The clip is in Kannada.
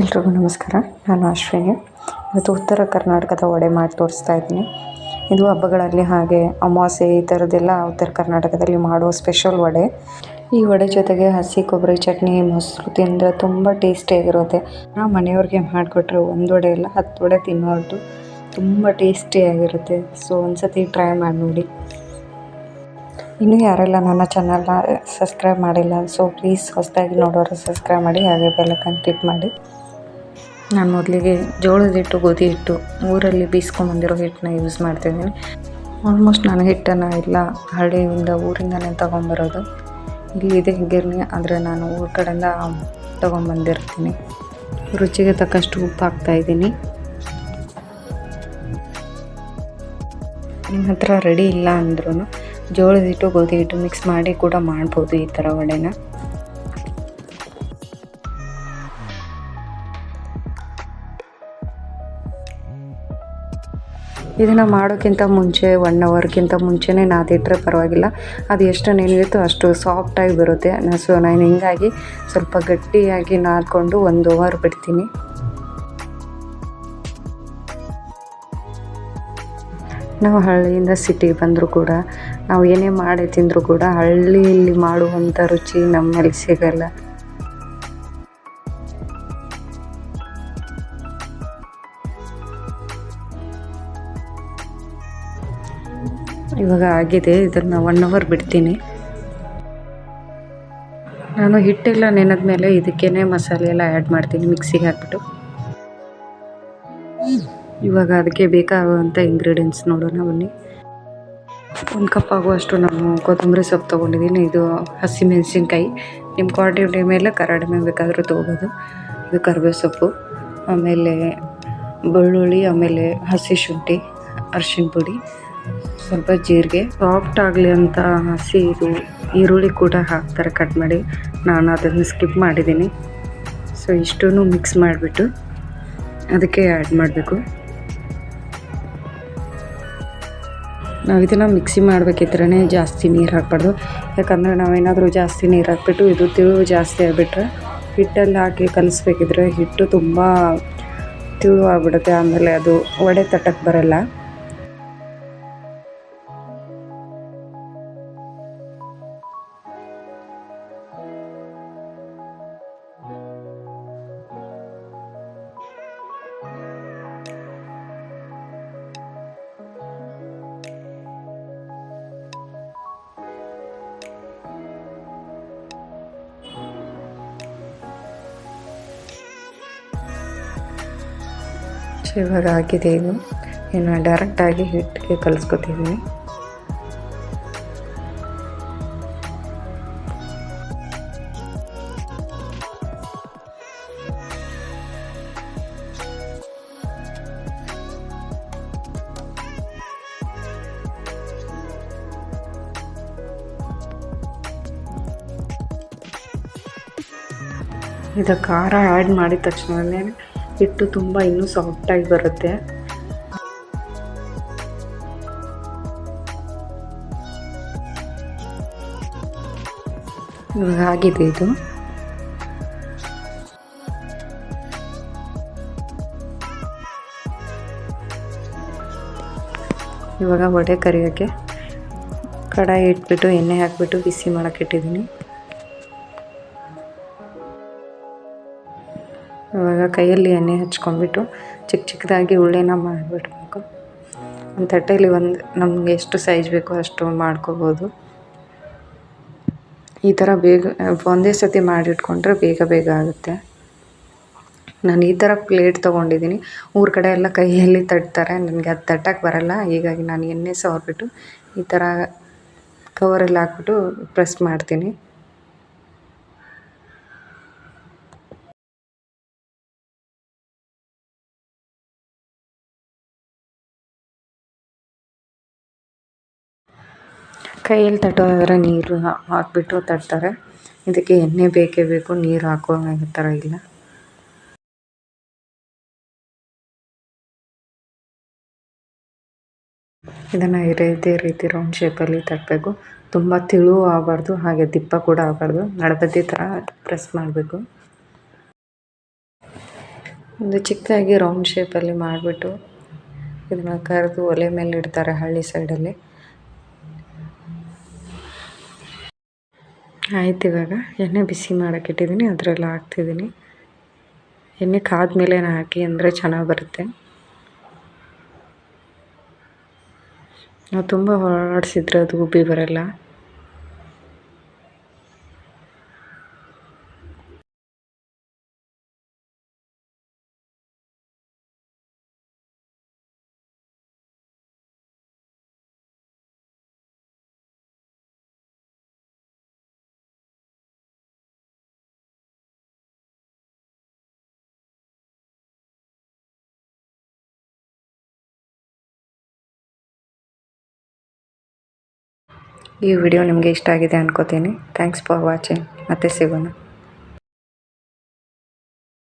ಎಲ್ರಿಗೂ ನಮಸ್ಕಾರ. ನಾನು ಅಶ್ವಿನಿ. ಇವತ್ತು ಉತ್ತರ ಕರ್ನಾಟಕದ ವಡೆ ಮಾಡಿ ತೋರಿಸ್ತಾ ಇದ್ದೀನಿ. ಇದು ಹಬ್ಬಗಳಲ್ಲಿ ಹಾಗೆ ಅಮಾವಾಸ್ಯೆ ಈ ಥರದ್ದೆಲ್ಲ ಉತ್ತರ ಕರ್ನಾಟಕದಲ್ಲಿ ಮಾಡುವ ಸ್ಪೆಷಲ್ ವಡೆ. ಈ ವಡೆ ಜೊತೆಗೆ ಹಸಿ ಕೊಬ್ಬರಿ ಚಟ್ನಿ, ಮೊಸರು ತಿಂದರೆ ತುಂಬ ಟೇಸ್ಟಿಯಾಗಿರುತ್ತೆ ನಾವು ಮನೆಯವ್ರಿಗೆ ಮಾಡಿಕೊಟ್ರೆ ಒಂದು ವಡೆ ಇಲ್ಲ, ಹತ್ತು ವಡೆ ತಿನ್ನೋದು ತುಂಬ ಟೇಸ್ಟಿಯಾಗಿರುತ್ತೆ ಸೊ, ಒಂದ್ಸತಿ ಟ್ರೈ ಮಾಡಿ ನೋಡಿ. ಇನ್ನೂ ಯಾರೆಲ್ಲ ನನ್ನ ಚಾನಲ್ನ ಸಬ್ಸ್ಕ್ರೈಬ್ ಮಾಡಿಲ್ಲ, ಸೊ, ಪ್ಲೀಸ್ ಹೊಸದಾಗಿ ನೋಡೋರು ಸಬ್ಸ್ಕ್ರೈಬ್ ಮಾಡಿ, ಹಾಗೆ ಬೆಲ್ಲಕ್ಕನ್ನು ಕ್ಲಿಕ್ ಮಾಡಿ. ನಾನು ಮೊದಲಿಗೆ ಜೋಳದ ಹಿಟ್ಟು, ಗೋಧಿ ಹಿಟ್ಟು ಊರಲ್ಲಿ ಬೀಸ್ಕೊಂಬಂದಿರೋ ಹಿಟ್ಟನ್ನ ಯೂಸ್ ಮಾಡ್ತಿದ್ದೀನಿ. ಆಲ್ಮೋಸ್ಟ್ ನಾನು ಹಿಟ್ಟನ್ನು ಎಲ್ಲ ಹಳ್ಳಿಯಿಂದ ಊರಿಂದನೇ ತೊಗೊಂಬರೋದು. ಇಲ್ಲಿದೆ ಗಿರ್ನಿ ಆದರೆ ನಾನು ಊರ ಕಡೆಯಿಂದ ತೊಗೊಂಬಂದಿರ್ತೀನಿ ರುಚಿಗೆ ತಕ್ಕಷ್ಟು ಉಪ್ಪು ಹಾಕ್ತಾಯಿದ್ದೀನಿ ನಿಮ್ಮ ಹತ್ರ ರೆಡಿ ಇಲ್ಲ ಅಂದ್ರೂ ಜೋಳದ ಹಿಟ್ಟು, ಗೋಧಿ ಹಿಟ್ಟು ಮಿಕ್ಸ್ ಮಾಡಿ ಕೂಡ ಮಾಡ್ಬೋದು ಈ ಥರ ವಡೆನ. ಇದನ್ನು ಮಾಡೋಕ್ಕಿಂತ ಮುಂಚೆ ಒನ್ ಅವರ್ಗಿಂತ ಮುಂಚೆನೇ ನಾದಿಟ್ಟರೆ ಪರವಾಗಿಲ್ಲ. ಅದು ಎಷ್ಟು ನೆನೆಯುತ್ತೋ ಅಷ್ಟು ಸಾಫ್ಟಾಗಿ ಬರುತ್ತೆ. ಸೊ ನಾನು ಹಿಂಗಾಗಿ ಸ್ವಲ್ಪ ಗಟ್ಟಿಯಾಗಿ ನಾದ್ಕೊಂಡು ಒಂದು ಅವರ್ ಬಿಡ್ತೀನಿ. ನಾವು ಹಳ್ಳಿಯಿಂದ ಸಿಟಿಗೆ ಬಂದರೂ ಕೂಡ, ನಾವು ಏನೇ ಮಾಡಿ ತಿಂದರೂ ಕೂಡ ಹಳ್ಳಿಯಲ್ಲಿ ಮಾಡುವಂಥ ರುಚಿ ನಮ್ಮಲ್ಲಿ ಸಿಗಲ್ಲ. ಇವಾಗ ಆಗಿದೆ, ಇದನ್ನು ಒನ್ ಅವರ್ ಬಿಡ್ತೀನಿ. ನಾನು ಹಿಟ್ಟೆಲ್ಲ ನೆನೆದ ಮೇಲೆ ಇದಕ್ಕೇನೆ ಮಸಾಲೆ ಎಲ್ಲ ಆ್ಯಡ್ ಮಾಡ್ತೀನಿ ಮಿಕ್ಸಿಗೆ ಹಾಕ್ಬಿಟ್ಟು. ಇವಾಗ ಅದಕ್ಕೆ ಬೇಕಾಗುವಂಥ ಇಂಗ್ರೀಡಿಯೆಂಟ್ಸ್ ನೋಡೋಣ ಬನ್ನಿ. ಒಂದು ಕಪ್ ಆಗುವಷ್ಟು ನಾನು ಕೊತ್ತಂಬರಿ ಸೊಪ್ಪು ತೊಗೊಂಡಿದ್ದೀನಿ, ಇದು ಹಸಿಮೆಣಸಿನ್ಕಾಯಿ ನಿಮ್ಮ ಕ್ವಾಂಟಿಟಿ ಮೇಲೆ ಕರಡಿಮೆ ಬೇಕಾದರೂ ತೊಗೋಬೋದು. ಇದು ಕರಿಬೇವು ಸೊಪ್ಪು, ಆಮೇಲೆ ಬೆಳ್ಳುಳ್ಳಿ, ಆಮೇಲೆ ಹಸಿ ಶುಂಠಿ ಅರ್ಶಿಣ ಪುಡಿ. ಸ್ವಲ್ಪ ಜೀರಿಗೆ ಸಾಫ್ಟ್ ಆಗಲಿ ಅಂತ ಹಸಿ ಇದು ಈರುಳ್ಳಿ ಕೂಡ ಹಾಕ್ತಾರೆ ಕಟ್ ಮಾಡಿ. ನಾನು ಅದನ್ನು ಸ್ಕಿಪ್ ಮಾಡಿದ್ದೀನಿ. ಸೊ ಇಷ್ಟೂ ಮಿಕ್ಸ್ ಮಾಡಿಬಿಟ್ಟು ಅದಕ್ಕೆ ಆ್ಯಡ್ ಮಾಡಬೇಕು. ನಾವು ಇದನ್ನು ಮಿಕ್ಸಿ ಮಾಡಬೇಕಿದ್ರೆ ಜಾಸ್ತಿ ನೀರು ಹಾಕ್ಬಾರ್ದು. ಯಾಕಂದರೆ ನಾವೇನಾದರೂ ಜಾಸ್ತಿ ನೀರು ಹಾಕ್ಬಿಟ್ಟು ಇದು ತಿಳು ಜಾಸ್ತಿ ಆಗಿಬಿಟ್ರೆ ಹಿಟ್ಟಲ್ಲಿ ಹಾಕಿ ಕಲಿಸ್ಬೇಕಿದ್ರೆ ಹಿಟ್ಟು ತುಂಬ ತಿಳು ಆಗಿಬಿಡುತ್ತೆ ಆಮೇಲೆ ಅದು ಒಡೆ ತಟ್ಟಕ್ಕೆ ಬರಲ್ಲ. ಇವಾಗ ಆಗಿದೆ ಇದು ಇನ್ನು ಡೈರೆಕ್ಟಾಗಿ ಹಿಟ್ಟಿಗೆ ಕಲಿಸ್ಕೊತಿದ್ದೀನಿ ಇದು ಖಾರ ಆ್ಯಡ್ ಮಾಡಿದ ತಕ್ಷಣವೇ ಹಿಟ್ಟು ತುಂಬ ಇನ್ನೂ ಸಾಫ್ಟಾಗಿ ಬರುತ್ತೆ. ಇವಾಗ ಆಗಿದೆ ಇದು. ಇವಾಗ ವಡೆ ಕರಿಯೋಕ್ಕೆ ಕಡಾಯಿ ಇಟ್ಬಿಟ್ಟು, ಎಣ್ಣೆ ಹಾಕಿಬಿಟ್ಟು ಬಿಸಿ ಮಾಡೋಕೆ ಇಟ್ಟಿದ್ದೀನಿ. ಇವಾಗ ಕೈಯಲ್ಲಿ ಎಣ್ಣೆ ಹಚ್ಕೊಂಡ್ಬಿಟ್ಟು ಚಿಕ್ಕ ಚಿಕ್ಕದಾಗಿ ಉಳ್ಳೆನ ಮಾಡಿಬಿಡ್ಬೇಕು ಒಂದು ತಟ್ಟೆಯಲ್ಲಿ ಒಂದು ನಮಗೆ ಎಷ್ಟು ಸೈಜ್ ಬೇಕೋ ಅಷ್ಟು ಮಾಡ್ಕೋಬೋದು. ಈ ಥರ ಬೇಗ, ಒಂದೇ ಸತಿ ಮಾಡಿಟ್ಕೊಂಡ್ರೆ ಬೇಗ ಬೇಗ ಆಗುತ್ತೆ. ನಾನು ಈ ಥರ ಪ್ಲೇಟ್ ತೊಗೊಂಡಿದ್ದೀನಿ. ಊರ ಕಡೆ ಎಲ್ಲ ಕೈಯಲ್ಲಿ ತಟ್ತಾರೆ. ನನಗೆ ಅದು ತಟ್ಟಕ್ಕೆ ಬರಲ್ಲ. ಹೀಗಾಗಿ ನಾನು ಎಣ್ಣೆ ಸವರ್ಬಿಟ್ಟು ಈ ಥರ ಕವರಲ್ಲಿ ಹಾಕ್ಬಿಟ್ಟು ಪ್ರೆಸ್ ಮಾಡ್ತೀನಿ. ಕೈಯಲ್ಲಿ ತಟ್ಟೋದಾದರೆ ನೀರು ಹಾಕಿಬಿಟ್ಟು ತಟ್ತಾರೆ. ಇದಕ್ಕೆ ಎಣ್ಣೆ ಬೇಕೇ ಬೇಕು, ನೀರು ಹಾಕೋ ಥರ ಇಲ್ಲ. ಇದನ್ನು ಇದೇ ರೀತಿ ರೌಂಡ್ ಶೇಪಲ್ಲಿ ತಟ್ಟಬೇಕು ತುಂಬ ತಿಳು ಆಗಬಾರ್ದು, ಹಾಗೆ ದಿಪ್ಪ ಕೂಡ ಆಗಬಾರ್ದು. ನಡಬದ್ದಿ ಥರ ಪ್ರೆಸ್ ಮಾಡಬೇಕು. ಒಂದು ಚಿಕ್ಕದಾಗಿ ರೌಂಡ್ ಶೇಪಲ್ಲಿ ಮಾಡಿಬಿಟ್ಟು ಇದನ್ನ ಕರೆದು ಒಲೆ ಮೇಲೆ ಇಡ್ತಾರೆ ಹಳ್ಳಿ ಸೈಡಲ್ಲಿ ಆಯ್ತು ಇವಾಗ. ಎಣ್ಣೆ ಬಿಸಿ ಮಾಡೋಕೆ ಇಟ್ಟಿದ್ದೀನಿ, ಅದರಲ್ಲಿ ಹಾಕ್ತಿದ್ದೀನಿ. ಎಣ್ಣೆ ಕಾದ್ಮೇಲೆ ಹಾಕಿ ಅಂದರೆ ಚೆನ್ನಾಗಿ ಬರುತ್ತೆ. ನಾವು ತುಂಬ ಹೊರಡಿಸಿದ್ರೆ ಅದು ಉಬ್ಬಿ ಬರಲ್ಲ. ಈ ವಿಡಿಯೋ ನಿಮಗೆ ಇಷ್ಟ ಆಗಿದೆ ಅನ್ಕೋತೀನಿ. ಥ್ಯಾಂಕ್ಸ್ ಫಾರ್ ವಾಚಿಂಗ್ ಮತ್ತೆ ಸಿಗೋಣ.